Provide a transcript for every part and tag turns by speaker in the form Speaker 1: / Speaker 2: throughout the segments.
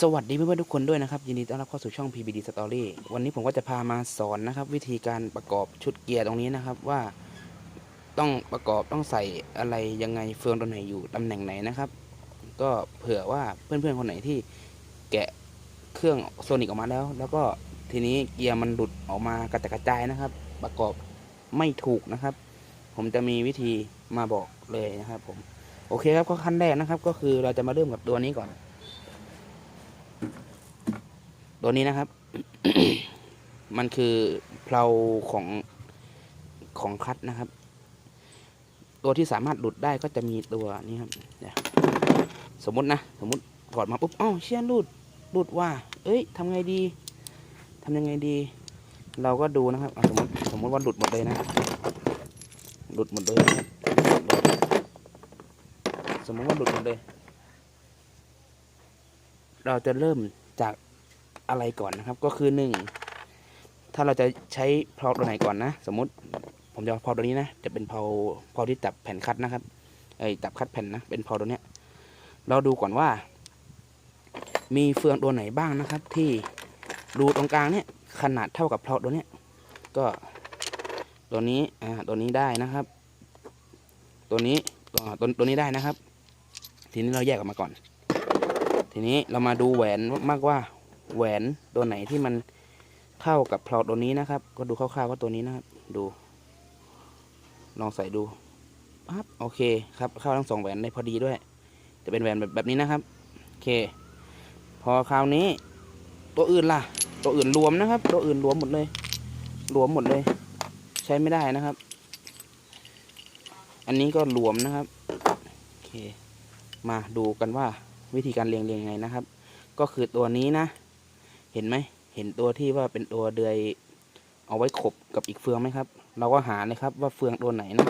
Speaker 1: สวัสดีเพื่อนๆทุกคนด้วยนะครับ ยินดีต้อนรับเข้าสู่ช่อง PBD Story วันนี้ผมก็จะพามาสอนนะครับ วิธีการประกอบชุดเกียร์ตรงนี้นะครับว่าต้องประกอบต้องใส่อะไรยังไงเฟืองตัวไหนอยู่ตำแหน่งไหนนะครับ ก็เผื่อว่าเพื่อนๆคนไหนที่แกะเครื่องโซนิกออกมาแล้ว แล้วก็ทีนี้เกียร์มันหลุดออกมากระจัดกระจายนะครับ ประกอบไม่ถูกนะครับ ผมจะมีวิธีมาบอกเลยนะครับ ผมโอเคครับก็ขั้นแรกนะครับ ก็คือเราจะมาเริ่มกับตัวนี้ก่อน ตัวนี้นะครับ มันคือเพลาของของคลัตช์นะครับ ตัวที่สามารถหลุดได้ก็จะมีตัวนี้ครับเดี๋ยวสมมตินะ สมมติถอดมาปุ๊บอ้าวเชี่ยหลุดหลุดว่า เอ้ยทำไงดีทำยังไงดี เราก็ดูนะครับสมมติสมมติว่าหลุดหมดเลยนะหลุดหมดเลยนะสมมติว่าหลุดหมดเลย เราจะเริ่ม อะไรก่อนนะครับ ก็คือหนึ่งถ้าเราจะใช้เพลาตัวไหนก่อนนะ สมมติผมจะเอาพลาตัวนี้นะ จะเป็นเพลาเพลาที่จับแผ่นคัดนะครับไอ้จับคัดแผ่นนะ เป็นเพลาตัวเนี้ย เราดูก่อนว่า มีเฟืองตัวไหนบ้างนะครับ ที่รูตรงกลางเนี่ยขนาดเท่ากับเพลาตัวเนี้ย ก็ตัวนี้อ่าตัวนี้ได้นะครับ ตัวนี้ตัวตัวตัวนี้ได้นะครับ ทีนี้เราแยกออกมาก่อน ทีนี้เรามาดูแหวนมากว่า แหวนตัวไหนที่มันเข้ากับเพลาตัวนี้นะครับ ก็ดูคร่าวๆว่าตัวนี้นะครับ ดู ลองใส่ดูปั๊บโอเคครับเข้าทั้งสองแหวนได้พอดีด้วย จะเป็นแหวนแบบแบบนี้นะครับโอเค พอคราวนี้ ตัวอื่นล่ะ ตัวอื่นรวมนะครับ ตัวอื่นรวมหมดเลย รวมหมดเลย ใช้ไม่ได้นะครับ อันนี้ก็รวมนะครับโอเค มาดูกันว่าวิธีการเรียงเรียงยังไงนะครับ ก็คือตัวนี้นะ เห็นไหม เห็นตัวที่ว่าเป็นตัวเดือย เอาไว้ขบกับอีกเฟืองไหมครับ เราก็หาเลยครับว่าเฟืองตัวไหนนะ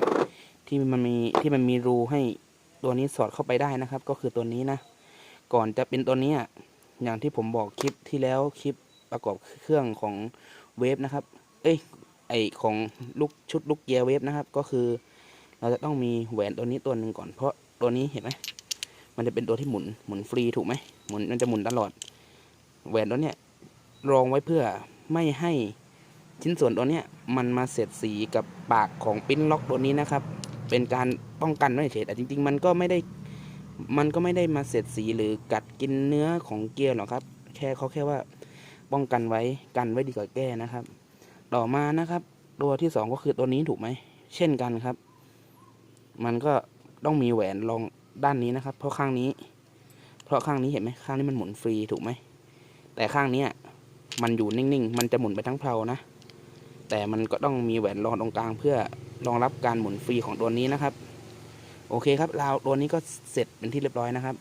Speaker 1: ที่มันมีที่มันมีรูให้ตัวนี้สอดเข้าไปได้นะครับ ก็คือตัวนี้นะ ก่อนจะเป็นตัวนี้อย่างที่ผมบอกคลิปที่แล้วคลิปประกอบเครื่องของเวฟนะครับ เอ้ย ไอของลูกชุดลูกเกียร์เวฟนะครับ ก็คือ เราจะต้องมีแหวนตัวนี้ตัวหนึ่งก่อน เพราะตัวนี้เห็นไหมมันจะเป็นตัวที่หมุนหมุนฟรีถูกไหมหมุนมันจะหมุนตลอดแหวนตัวเนี้ย รองไว้เพื่อไม่ให้ชิ้นส่วนตัวเนี้ยมันมาเสียดสีกับปากของปิ้นล็อกตัวนี้นะครับ เป็นการป้องกันไว้เฉยแต่จริง ๆ มันก็ไม่ได้มันก็ไม่ได้มาเสียดสีหรือกัดกินเนื้อของเกียร์หรอกครับ แค่เขาแค่ว่าป้องกันไว้กันไว้ดีกว่าแก้นะครับ ต่อมานะครับ ตัวที่สองก็คือตัวนี้ถูกไหมเช่นกันครับ มันก็ต้องมีแหวนรองด้านนี้นะครับ เพราะข้างนี้ เพราะข้างนี้เห็นไหมข้างนี้มันหมุนฟรีถูกไหมแต่ข้างเนี้ย มันอยู่นิ่งๆ มันจะหมุนไปทั้งเพลานะ แต่มันก็ต้องมีแหวนรองตรงกลางเพื่อรองรับการหมุนฟรีของตัวนี้นะครับ โอเคครับราวตัวนี้ก็เสร็จเป็นที่เรียบร้อยนะครับ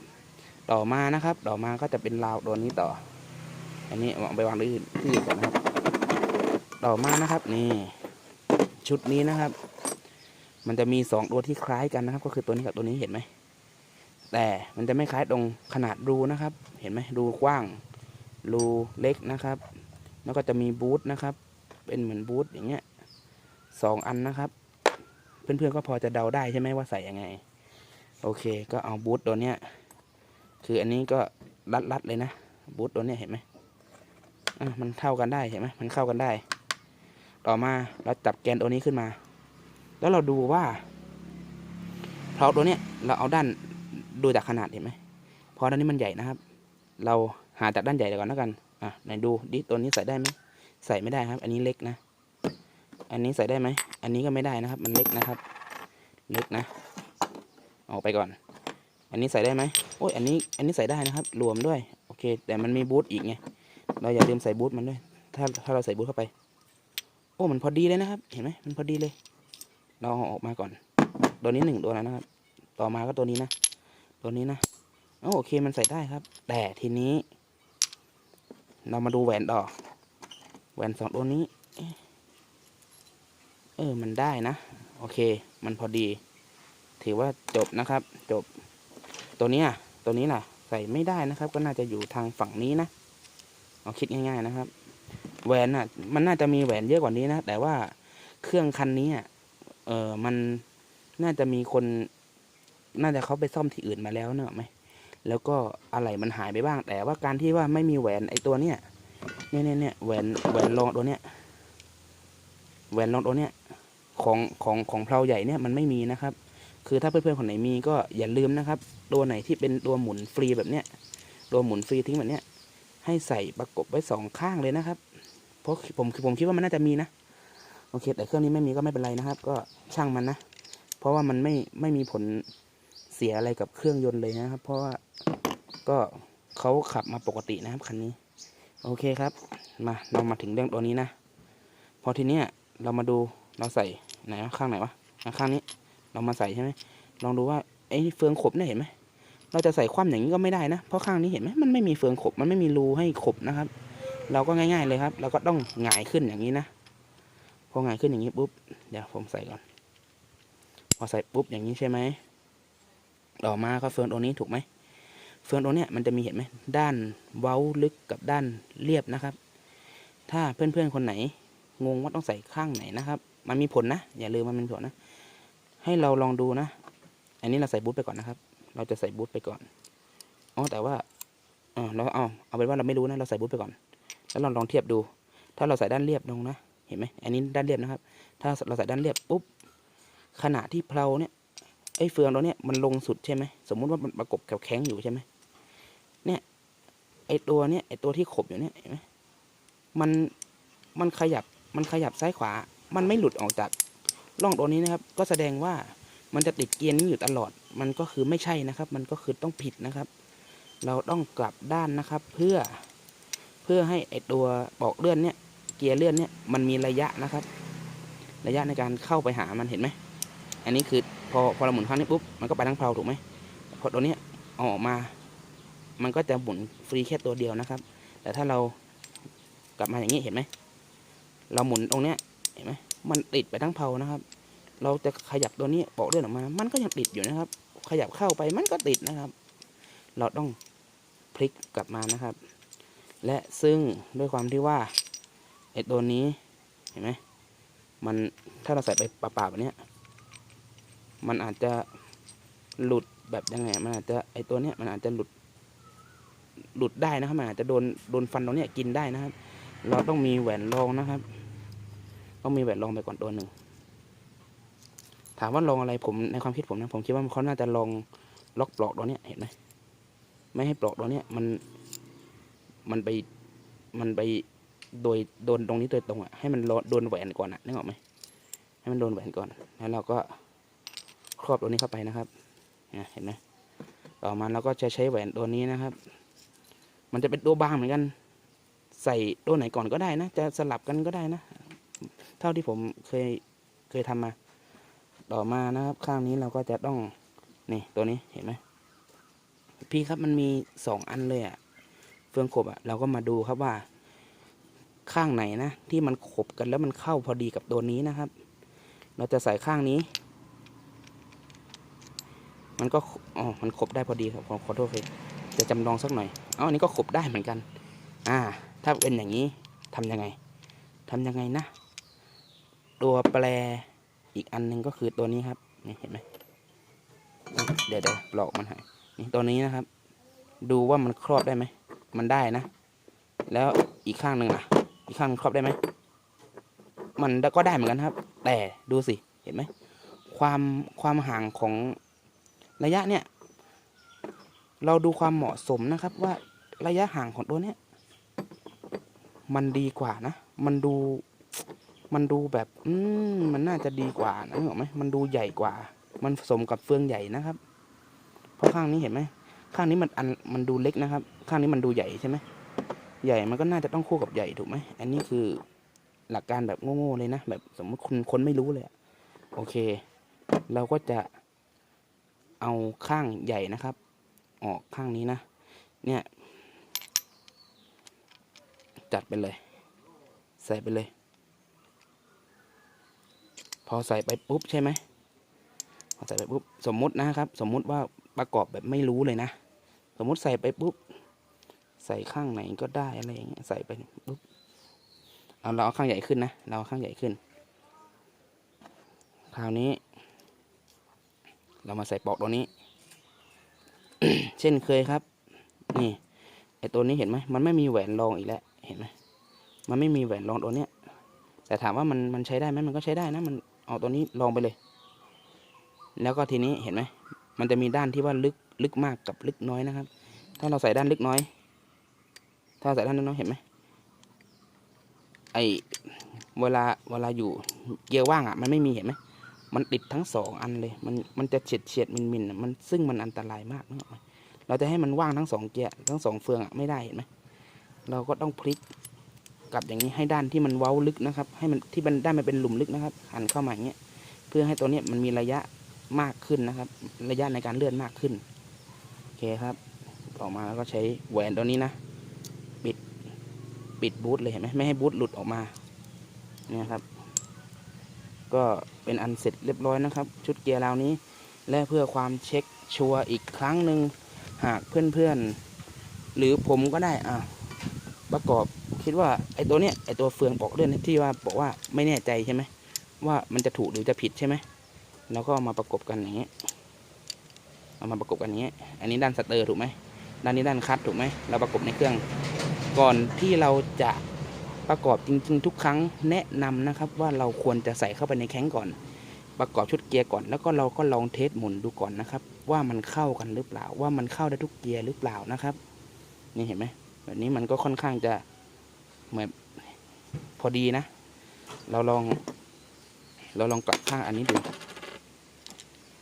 Speaker 1: ต่อมานะครับ ต่อมาก็จะเป็นราวตัวนี้ต่อ อันนี้เอาไปวางที่อื่นที่ก่อนนะครับ ต่อมานะครับนี่ชุดนี้นะครับ มันจะมีสองตัวที่คล้ายกันนะครับ ก็คือตัวนี้กับตัวนี้เห็นไหมแต่มันจะไม่คล้ายตรงขนาดรูนะครับ เห็นไหมรูกว้าง รูเล็กนะครับ แล้วก็จะมีบูทนะครับ เป็นเหมือนบูทอย่างเงี้ยสองอันนะครับ เพื่อนๆก็พอจะเดาได้ใช่ไหมว่าใส่ยังไง โอเคก็เอาบูทตัวเนี้ยคืออันนี้ก็รัดๆเลยนะบูทตัวเนี้ยเห็นไหมอะมันเท่ากันได้เห็นไหมมันเข้ากันได้ ต่อมาเราจับแกนตัวนี้ขึ้นมา แล้วเราดูว่าเพลาตัวเนี้ยเราเอาด้านดูจากขนาดเห็นไหมเพราะด้านนี้มันใหญ่นะครับ เรา หาจากด้านใหญ่ก่อนแล้วกัน อะไหนดูดิตัวนี้ใส่ได้ไหมใส่ไม่ได้ครับ อันนี้เล็กนะ อันนี้ใส่ได้ไหม อันนี้ก็ไม่ได้นะครับ มันเล็กนะครับ เล็กนะ ออกไปก่อน อันนี้ใส่ได้ไหมโอ้ย อันนี้ อันนี้ใส่ได้นะครับ รวมด้วย โอเค แต่มันมีบูทอีกไง เราอย่าลืมใส่บูทมันด้วย ถ้า ถ้าเราใส่บูทเข้าไป โอ้ มันพอดีเลยนะครับ เห็นไหมมันพอดีเลย เราอออกมาก่อน ตัวนี้หนึ่งตัวแล้วนะครับ ต่อมาก็ตัวนี้นะ ตัวนี้นะโอโอเค มันใส่ได้ครับ แต่ทีนี้ เรามาดูแหวนต่อแหวนสองตัวนี้ เออ มันได้นะ โอเค มันพอดี ถือว่าจบนะครับ จบ ตัวนี้ยตัวนี้ล่ะ ใส่ไม่ได้นะครับ ก็น่าจะอยู่ทางฝั่งนี้นะ เอาคิดง่าย ๆนะครับ แหวนน่ะ มันน่าจะมีแหวนเยอะกว่านี้นะ แต่ว่าเครื่องคันนี้อะ เออมันน่าจะมีคน น่าจะเขาไปซ่อมที่อื่นมาแล้วเนอะไหม แล้วก็อะไรมันหายไปบ้าง แต่ว่าการที่ว่าไม่มีแหวนไอตัวเนี้ยเนี่ยเนี่ยเนี่ยแหวนแหวนรองตัวเนี้ยแหวนรองตัวเนี้ยของของของเพลาใหญ่เนี่ยมันไม่มีนะครับ คือถ้าเพื่อนๆคนไหนมีก็อย่าลืมนะครับ ตัวไหนที่เป็นตัวหมุนฟรีแบบเนี้ยตัวหมุนฟรีทิ้งแบบเนี้ยให้ใส่ประกบไว้สองข้างเลยนะครับ เพราะผมผมคิดว่ามันน่าจะมีนะโอเค แต่เครื่องนี้ไม่มีก็ไม่เป็นไรนะครับ ก็ช่างมันนะ เพราะว่ามันไม่ไม่มีผล เสียอะไรกับเครื่องยนต์เลยนะครับ เพราะว่าก็เขาขับมาปกตินะครับคันนี้ โอเคครับ มาเรามาถึงเรื่องตัวนี้นะ พอทีเนี้ยเรามาดูเราใส่ไหนวะข้างไหนวะอะข้างนี้ เรามาใส่ใช่ไหมลองดูว่าไอ้เฟืองขบเนี่ยเห็นไหมเราจะใส่คว่ำอย่างนี้ก็ไม่ได้นะ เพราะข้างนี้เห็นไหมมันไม่มีเฟืองขบ มันไม่มีรูให้ขบนะครับ เราก็ง่ายๆเลยครับ เราก็ต้องหงายขึ้นอย่างนี้นะ พอหงายขึ้นอย่างนี้ปุ๊บ เดี๋ยวผมใส่ก่อน พอใส่ปุ๊บอย่างนี้ใช่ไหม ต่อมาก็เฟืองตัวนี้ถูกไหมเฟืองตัวเนี้ยมันจะมีเห็นไหมด้านเว้าลึกกับด้านเรียบนะครับ ถ้าเพื่อนๆคนไหนงงว่าต้องใส่ข้างไหนนะครับ มันมีผลนะ อย่าลืมมันมีผลนะ ให้เราลองดูนะ อันนี้เราใส่บูทไปก่อนนะครับ เราจะใส่บูทไปก่อนอ๋อแต่ว่าเออเราเอาเอาเป็นว่าเราไม่รู้นะ เราใส่บูทไปก่อน แล้วเราลองเทียบดู ถ้าเราใส่ด้านเรียบลงนะ เห็นไหมอันนี้ด้านเรียบนะครับ ถ้าเราใส่ด้านเรียบปุ๊บขณะที่เพลาเนี่ย ไอ้เฟืองตัวเนี้ยมันลงสุดใช่ไหมสมมุติว่ามันประกบกับแข้งอยู่ใช่ไหมเนี่ยไอ้ตัวเนี้ยไอ้ตัวที่ขบอยู่เนี่ยเห็นไหมมันมันขยับมันขยับซ้ายขวา มันไม่หลุดออกจากร่องตัวนี้นะครับ ก็แสดงว่ามันจะติดเกียร์นี้อยู่ตลอด มันก็คือไม่ใช่นะครับ มันก็คือต้องผิดนะครับ เราต้องกลับด้านนะครับ เพื่อเพื่อให้ไอตัวปอกเลื่อนเนี่ย เกียร์เลื่อนเนี่ยมันมีระยะนะครับ ระยะในการเข้าไปหามันเห็นไหม อันนี้คือ พอพอเราหมุนครั้งนี้ปุ๊บมันก็ไปทั้งเพลาถูกไหมพอตัวนี้เอาออกมา มันก็จะหมุนฟรีแค่ตัวเดียวนะครับ แต่ถ้าเรากลับมาอย่างนี้เห็นไหมเราหมุนตรงเนี้ยเห็นไหมมันติดไปทั้งเพลานะครับ เราจะขยับตัวนี้ปอกเลื่อนออกมา มันก็ยังติดอยู่นะครับ ขยับเข้าไปมันก็ติดนะครับ เราต้องพลิกกลับมานะครับ และซึ่งด้วยความที่ว่าไอ้ตัวนี้เห็นไหมมันถ้าเราใส่ไปปล่าๆแบบนี้ย มันอาจจะหลุดแบบยังไงมันอาจจะไอตัวเนี้ยมันอาจจะหลุดหลุดได้นะครับมันอาจจะโดนโดนฟันตรงเนี้ยกินได้นะครับ เราต้องมีแหวนรองนะครับ ต้องมีแหวนรองไปก่อนตัวหนึ่งถามว่าลองอะไรผมในความคิดผมนะผมคิดว่าเขาน่าจะลองล็อกปลอกตัวเนี้ยเห็นไหมไม่ให้ปลอกตัวเนี้ยมันมันไปมันไปโดยโดนตรงนี้โดยตรงอะให้มันโดนแหวนก่อนอะนึกออกไหมให้มันโดนแหวนก่อนแล้วเราก็ ครอบตัวนี้เข้าไปนะครับเห็นไหมต่อมาเราก็จะใช้แหวนตัวนี้นะครับ มันจะเป็นตัวบางเหมือนกัน ใส่ตัวไหนก่อนก็ได้นะ จะสลับกันก็ได้นะ เท่าที่ผมเคยเคยทำมา ต่อมานะครับ ข้างนี้เราก็จะต้องนี่ตัวนี้เห็นไหมพี่ครับมันมีสองอันเลยอะเฟืองขบอะเราก็มาดูครับว่า ข้างไหนนะ ที่มันขบกันแล้วมันเข้าพอดีกับตัวนี้นะครับ เราจะใส่ข้างนี้ มันก็อ๋อมันขบได้พอดีครับขอขอโทษครับจะจำลองสักหน่อยอ๋ออันนี้ก็ขบได้เหมือนกัน อ่า ถ้าเป็นอย่างนี้ทำยังไงทำยังไงนะ ตัวแปรอีกอันหนึ่งก็คือตัวนี้ครับนี่เห็นไหมเดี๋ยวเดี๋ยวปลอกมันหายนี่ตัวนี้นะครับ ดูว่ามันครอบได้ไหมมันได้นะ แล้วอีกข้างหนึ่งล่ะ อีกข้างครอบได้ไหมมันก็ได้เหมือนกันครับ แต่ดูสิเห็นไหมความความห่างของ ระยะเนี่ย เราดูความเหมาะสมนะครับว่าระยะห่างของตัวเนี้ยมันดีกว่านะ มันดู มันดูแบบ อืม มันน่าจะดีกว่านะนึกออกไหมมันดูใหญ่กว่า มันสมกับเฟืองใหญ่นะครับ เพราะข้างนี้เห็นไหม ข้างนี้มันอัน มันดูเล็กนะครับ ข้างนี้มันดูใหญ่ใช่ไหม ใหญ่ มันก็น่าจะต้องคู่กับใหญ่ถูกไหม อันนี้คือหลักการแบบโง่ๆเลยนะ แบบสมมติคนคนไม่รู้เลย โอเค เราก็จะ เอาข้างใหญ่นะครับ ออกข้างนี้นะ เนี่ย จัดไปเลย ใส่ไปเลย พอใส่ไปปุ๊บใช่ไหมพอใส่ไปปุ๊บสมมุตินะครับ สมมุติว่าประกอบแบบไม่รู้เลยนะ สมมุติใส่ไปปุ๊บ ใส่ข้างไหนก็ได้อะไรอย่างเงี้ยใส่ไปปุ๊บเอาเราเอาข้างใหญ่ขึ้นนะ เราเอาข้างใหญ่ขึ้น คราวนี้ เรามาใส่ปลอกตัวนี้ เช่นเคยครับ นี่ไอตัวนี้เห็นไหมมันไม่มีแหวนรองอีกแล้วเห็นไหมมันไม่มีแหวนรองตัวเนี้ย แต่ถามว่ามันมันใช้ได้ไหมมันก็ใช้ได้นะ มันเอาตัวนี้ลองไปเลย แล้วก็ทีนี้เห็นไหมมันจะมีด้านที่ว่าลึกลึกมากกับลึกน้อยนะครับ ถ้าเราใส่ด้านลึกน้อย ถ้าใส่ด้านน้อยเห็นไหมไอเวลาเวลาอยู่เกียร์ว่างอะ มันไม่มีเห็นไหม มันติดทั้งสองอันเลย มันมันจะเฉียดเฉียดมินมินอะมันซึ่งมันอันตรายมากนะเราจะให้มันว่างทั้งสองเกียร์ทั้งสองเฟืองอะไม่ได้เห็นไหมเราก็ต้องพลิกกลับอย่างนี้ให้ด้านที่มันเว้าลึกนะครับ ให้มันที่มันด้านมันเป็นหลุมลึกนะครับหันเข้ามาอย่างเงี้ยเพื่อให้ตัวเนี้ยมันมีระยะมากขึ้นนะครับ ระยะในการเลื่อนมากขึ้นโอเคครับต่อมาแล้วก็ใช้แหวนตัวนี้นะ ปิดปิดบูทเลยเห็นไหมไม่ให้บูทหลุดออกมาเนี่ยครับ ก็เป็นอันเสร็จเรียบร้อยนะครับ ชุดเกียร์ราวนี้ และเพื่อความเช็คชัวร์อีกครั้งหนึ่งหากเพื่อนๆ หรือผมก็ได้อะประกอบคิดว่าไอ้ตัวเนี้ยไอ้ตัวเฟืองปอกเลื่อนที่ว่าบอกว่าไม่แน่ใจใช่ไหมว่ามันจะถูกหรือจะผิดใช่ไหมแล้วก็มาประกบกันอย่างเงี้ยเอามาประกบกันอย่างเงี้ยอันนี้ด้านสเตอร์ถูกไหมด้านนี้ด้านคัตถูกไหมเราประกบในเครื่อง ก่อนที่เราจะ ประกอบจริง ๆ ทุกครั้งแนะนำนะครับว่าเราควรจะใส่เข้าไปในแข้งก่อน ประกอบชุดเกียร์ก่อน แล้วก็เราก็ลองเทสหมุนดูก่อนนะครับ ว่ามันเข้ากันหรือเปล่า ว่ามันเข้าได้ทุกเกียร์หรือเปล่านะครับนี่เห็นไหมแบบนี้มันก็ค่อนข้างจะเหมือนพอดีนะ เราลอง เราลองกลับข้างอันนี้ดู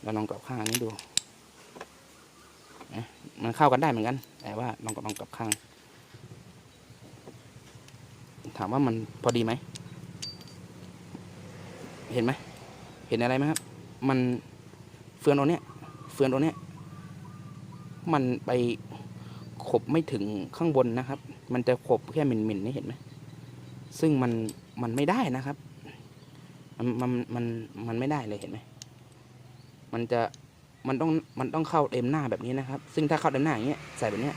Speaker 1: เราลองกลับข้างอันนี้ดูเอ๊ะมันเข้ากันได้เหมือนกัน แต่ว่าลองลองกลับข้าง ถามว่ามันพอดีไหม เห็นไหม เห็นอะไรไหมครับ มันเฟืองตัวเนี้ย เฟืองตัวเนี้ย มันไปขบไม่ถึงข้างบนนะครับ มันจะขบแค่หมิ่นๆนี่เห็นไหม ซึ่งมันมันไม่ได้นะครับ มันมันมันมันไม่ได้เลยเห็นไหม มันจะมันต้องมันต้องเข้าเต็มหน้าแบบนี้นะครับ ซึ่งถ้าเข้าเต็มหน้าอย่างเงี้ยใส่แบบเนี้ย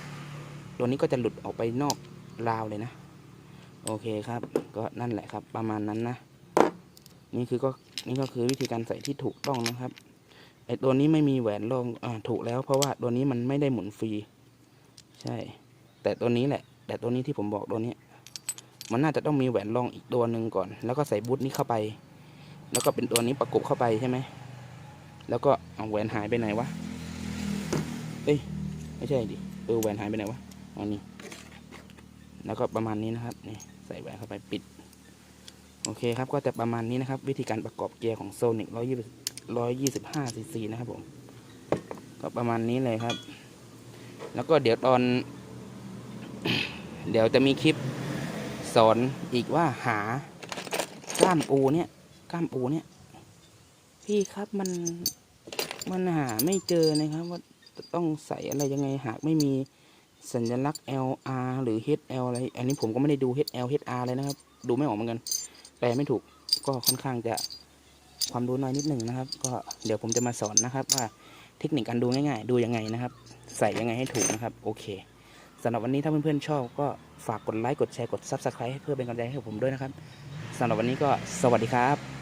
Speaker 1: ตัวนี้ก็จะหลุดออกไปนอกราวเลยนะ โอเคครับ ก็นั่นแหละครับ ประมาณนั้นนะ นี่คือก็นี่ก็คือวิธีการใส่ที่ถูกต้องนะครับไอตัวนี้ไม่มีแหวนรองอ่าถูกแล้ว เพราะว่าตัวนี้มันไม่ได้หมุนฟรี ใช่ แต่ตัวนี้แหละ แต่ตัวนี้ที่ผมบอกตัวนี้ มันน่าจะต้องมีแหวนรองอีกตัวหนึ่งก่อน แล้วก็ใส่บูทนี้เข้าไป แล้วก็เป็นตัวนี้ประกบเข้าไปใช่ไหม แล้วก็เอาแหวนหายไปไหนวะ เอ้ย ไม่ใช่ดิ เออแหวนหายไปไหนวะอันนี้ แล้วก็ประมาณนี้นะครับนี่ใส่แหวนเข้าไปปิด โอเคครับก็จะประมาณนี้นะครับ วิธีการประกอบเกียร์ของโซนิกร้อยยี่ร้อยยี่สิบห้าซีซีนะครับผมก็ประมาณนี้เลยครับ แล้วก็เดี๋ยวตอน เดี๋ยวจะมีคลิปสอนอีกว่าหากล้ามปูเนี่ยกล้ามปูเนี่ย พี่ครับมันมันหาไม่เจอนะครับ ว่าต้องใส่อะไรยังไงหากไม่มี สัญลักษณ์ LR หรือ HL อะไร อันนี้ผมก็ไม่ได้ดู HL HR เลยนะครับ ดูไม่ออกเหมือนกัน แปลไม่ถูก ก็ค่อนข้างจะความรู้น้อยนิดหนึ่งนะครับ ก็เดี๋ยวผมจะมาสอนนะครับ ว่าเทคนิคการดูง่ายๆ ดูยังไงนะครับ ใส่ยังไงให้ถูกนะครับ โอเคสำหรับวันนี้ถ้าเพื่อนๆชอบก็ฝากกดไลค์ กดแชร์ กด Subscribe เพื่อเป็นกำลังใจให้ผมด้วยนะครับสำหรับวันนี้ก็สวัสดีครับ